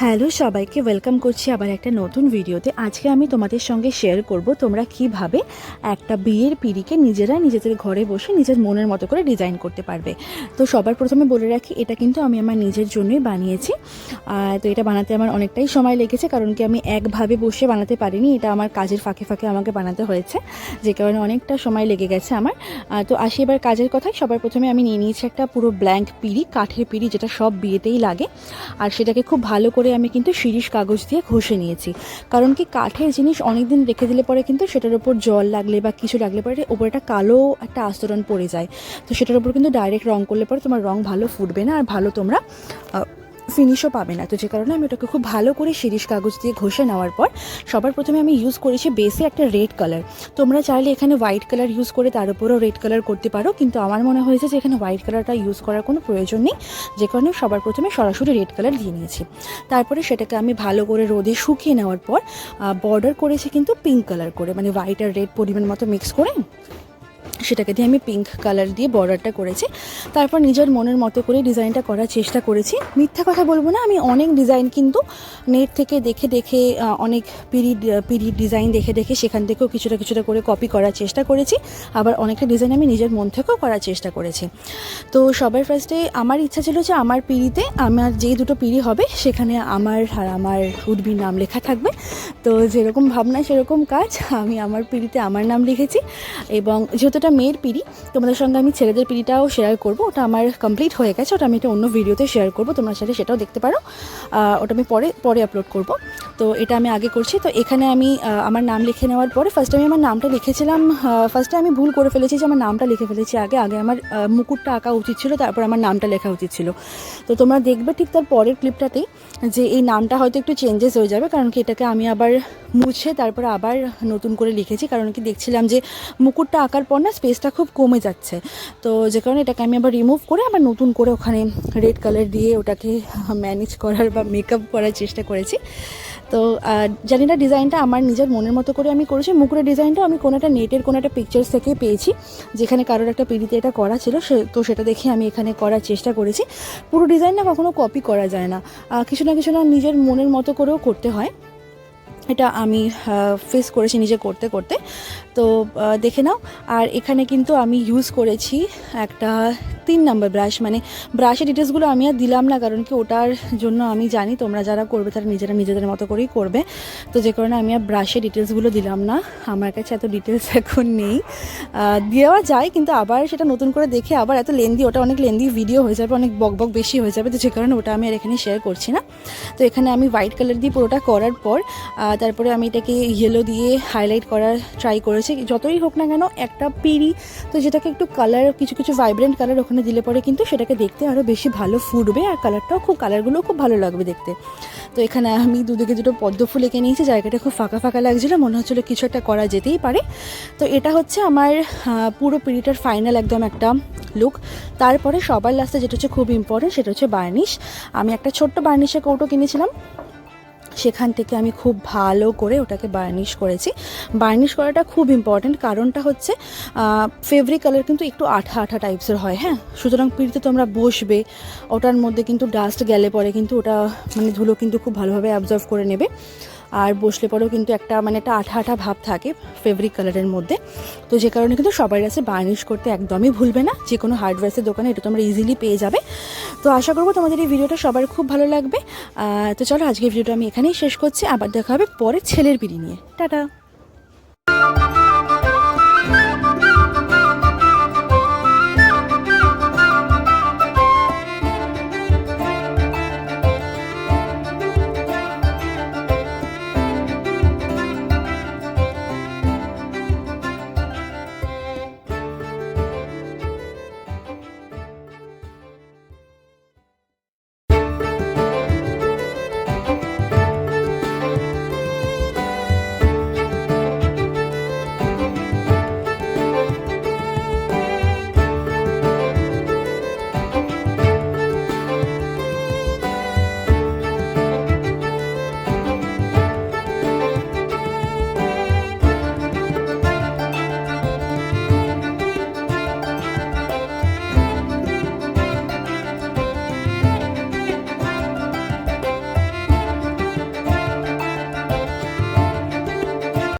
Hello সবাইকে welcome করছি আবার একটা নতুন ভিডিওতে। আজকে আমি তোমাদের সঙ্গে শেয়ার করব তোমরা কীভাবে একটা বিয়ের পিড়িকে নিজেরা নিজেদের ঘরে বসে নিজের মনের মতো করে ডিজাইন করতে পারবে। তো সবার প্রথমে বলে রাখি, এটা কিন্তু আমি আমার নিজের জন্যই বানিয়েছি। তো এটা বানাতে আমার অনেকটাই সময় লেগেছে, কারণ কি আমি একভাবে বসে বানাতে পারিনি, এটা আমার কাজের ফাঁকে ফাঁকে আমাকে বানাতে হয়েছে, যে কারণে অনেকটা সময় লেগে গেছে আমার। তো আসি এবার কাজের কথায়, সবার প্রথমে আমি নিয়ে নিয়েছি একটা পুরো ব্ল্যাঙ্ক পিড়ি, কাঠের পিড়ি, যেটা সব বিয়েতেই লাগে। আর সেটাকে খুব ভালো করে আমি কিন্তু শিরিষ কাগজ দিয়ে ঘষে নিয়েছি। কারণ কি কাঠের জিনিস অনেক দিন রেখে দিলে পরে কিন্তু সেটার উপর জল লাগলে বা কিছু লাগলে পরে ওপর একটা কালো একটা আস্তরণ পড়ে যায়। তো সেটার উপর কিন্তু ডাইরেক্ট রং করলে পরে তোমার রং ভালো ফুটবে না আর ভালো তোমরা ফিনিশও পাবে না। তো যে কারণে আমি ওটাকে খুব ভালো করে শিরিষ কাগজ দিয়ে ঘষে নেওয়ার পর সবার প্রথমে আমি ইউজ করেছি বেসে একটা রেড কালার তোমরা চাইলে এখানে হোয়াইট কালার ইউজ করে তার উপরেও রেড কালার করতে পারো, কিন্তু আমার মনে হয়েছে যে এখানে হোয়াইট কালারটা ইউজ করার কোনো প্রয়োজন নেই। যে কারণে সবার প্রথমে সরাসরি রেড কালার দিয়ে নিয়েছি। তারপরে সেটাকে আমি ভালো করে রোদে শুকিয়ে নেওয়ার পর বর্ডার করেছি কিন্তু পিঙ্ক কালার করে মানে হোয়াইট আর রেড পরিমাণ মতো মিক্স করে সেটাকে দিয়ে আমি পিঙ্ক কালার দিয়ে বর্ডারটা করেছি। তারপর নিজের মনের মতো করে ডিজাইনটা করার চেষ্টা করেছি। মিথ্যা কথা বলব না, আমি অনেক ডিজাইন কিন্তু নেট থেকে দেখে দেখে অনেক পিরিয়ড পিরিয়ড ডিজাইন দেখে দেখে সেখান থেকেও কিছুটা কিছুটা করে কপি করার চেষ্টা করেছি। আবার অনেকটা ডিজাইন আমি নিজের মন থেকেও করার চেষ্টা করেছি। তো সবার ফার্স্টে আমার ইচ্ছা ছিল যে আমার পিড়িতে আমার যেই দুটো পিড়ি হবে, সেখানে আমার আর আমার উদ্ভির নাম লেখা থাকবে। তো যেরকম ভাবনা, সেরকম কাজ আমি আমার পিড়িতে আমার নাম লিখেছি এবং যেহেতু এটা মেয়ের পিড়ি, তোমাদের সঙ্গে আমি ছেলেদের পিড়িটাও শেয়ার করব। ওটা আমার কমপ্লিট হয়ে গেছে, ওটা আমি একটা অন্য ভিডিওতে শেয়ার করব, তোমার সাথে সেটাও দেখতে পারো। ওটা আমি পরে পরে আপলোড করব। তো এটা আমি আগে করছি। তো এখানে আমি আমার নাম লিখে নেওয়ার পরে ফার্স্টে আমি আমার নামটা লিখেছিলাম ফার্স্টে আমি ভুল করে ফেলেছি যে আমার নামটা লিখে ফেলেছি আগে। আগে আমার মুকুটটা আঁকা উচিত ছিল, তারপর আমার নামটা লেখা উচিত ছিল। তো তোমরা দেখবে ঠিক তার পরের ক্লিপটাতেই যে এই নামটা হয়তো একটু চেঞ্জেস হয়ে যাবে, কারণ কি এটাকে আমি আবার মুছে, তারপর আবার নতুন করে লিখেছি। কারণ কি দেখছিলাম যে মুকুটটা আঁকার পর না স্পেসটা খুব কমে যাচ্ছে। তো যে কারণে এটাকে আমি আবার রিমুভ করে আবার নতুন করে ওখানে রেড কালার দিয়ে ওটাকে ম্যানেজ করার বা মেকআপ করার চেষ্টা করেছি। তো জানি না ডিজাইনটা আমার নিজের মনের মতো করে আমি করেছি। মুকুরের ডিজাইনটা আমি কোনো একটা নেটের, কোনো একটা পিকচার্স থেকে পেয়েছি, যেখানে কারোর একটা পিড়িতে এটা করা ছিল, সে, তো সেটা দেখে আমি এখানে করার চেষ্টা করেছি। পুরো ডিজাইন না কখনো কপি করা যায় না। কিছু না কিছু না নিজের মনের মতো করেও করতে হয়। এটা আমি ফেস করেছি নিজে করতে করতে। তো দেখে নাও। আর এখানে কিন্তু আমি ইউজ করেছি একটা তিন নাম্বার ব্রাশ মানে ব্রাশের ডিটেলসগুলো আমি আর দিলাম না, কারণ কি ওটার জন্য আমি জানি তোমরা যারা করবে তারা নিজেরা নিজেদের মতো করেই করবে। তো যে কারণে আমি আর ব্রাশের ডিটেলসগুলো দিলাম না, আমার কাছে এত ডিটেলস এখন নেই। দেওয়া যায়, কিন্তু আবার সেটা নতুন করে দেখে আবার এত লেন্দি ওটা অনেক লেন্দি ভিডিও হয়ে যাবে, অনেক বক বক বেশি হয়ে যাবে, তো যে কারণে ওটা আমি আর এখানে শেয়ার করছি না। তো এখানে আমি হোয়াইট কালার দিয়ে পুরোটা করার পর তারপরে আমি এটাকে ইয়েলো দিয়ে হাইলাইট করার ট্রাই করেছি। যতই হোক না কেন, একটা পিড়ি তো যেটাকে একটু কালার কিছু কিছু ভাইব্রেন্ট কালার ওখানে দিলে পরে কিন্তু সেটাকে দেখতে আরও বেশি ভালো ফুটবে আর কালারটাও খুব কালারগুলোও খুব ভালো লাগবে দেখতে। তো এখানে আমি দুদিকে দুটো পদ্ম ফুল এঁকে নিয়েছি, জায়গাটা খুব ফাঁকা ফাঁকা লাগছিল, মনে হচ্ছিল কিছু একটা করা যেতেই পারে। তো এটা হচ্ছে আমার পুরো পিড়িটার ফাইনাল একদম একটা লুক তারপরে সবার লাস্টে যেটা হচ্ছে খুব ইম্পর্টেন্ট সেটা হচ্ছে বার্নিশ। আমি একটা ছোট্ট বার্নিশের কৌটো কিনেছিলাম। সেখান থেকে আমি খুব ভালো করে ওটাকে বার্নিশ করেছি। বার্নিশ করাটা খুব ইম্পর্ট্যান্ট কারণটা হচ্ছে ফেব্রিক কালার কিন্তু একটু আঠা আঠা টাইপসের হয় হ্যাঁ? সুতরাং পিঁড়িতে তোমরা বসবে, ওটার মধ্যে কিন্তু ডাস্ট গেলে পরে কিন্তু ওটা মানে ধুলো কিন্তু খুব ভালোভাবে অ্যাবজর্ভ করে নেবে। আর বসলে পরেও কিন্তু একটা মানে একটা আঠা আঠা ভাব থাকে ফেব্রিক কালারের মধ্যে। তো যে কারণে কিন্তু সবার কাছে বার্নিশ করতে একদমই ভুলবে না। যে কোনো হার্ডওয়্যার্সের দোকানে এটা তোমরা ইজিলি পেয়ে যাবে। তো আশা করব তোমাদের এই ভিডিওটা সবার খুব ভালো লাগবে। তো চলো আজকে ভিডিওটা আমি এখানেই শেষ করছি। আবার দেখা হবে পরে ছেলের পিড়ি নিয়ে। টাটা!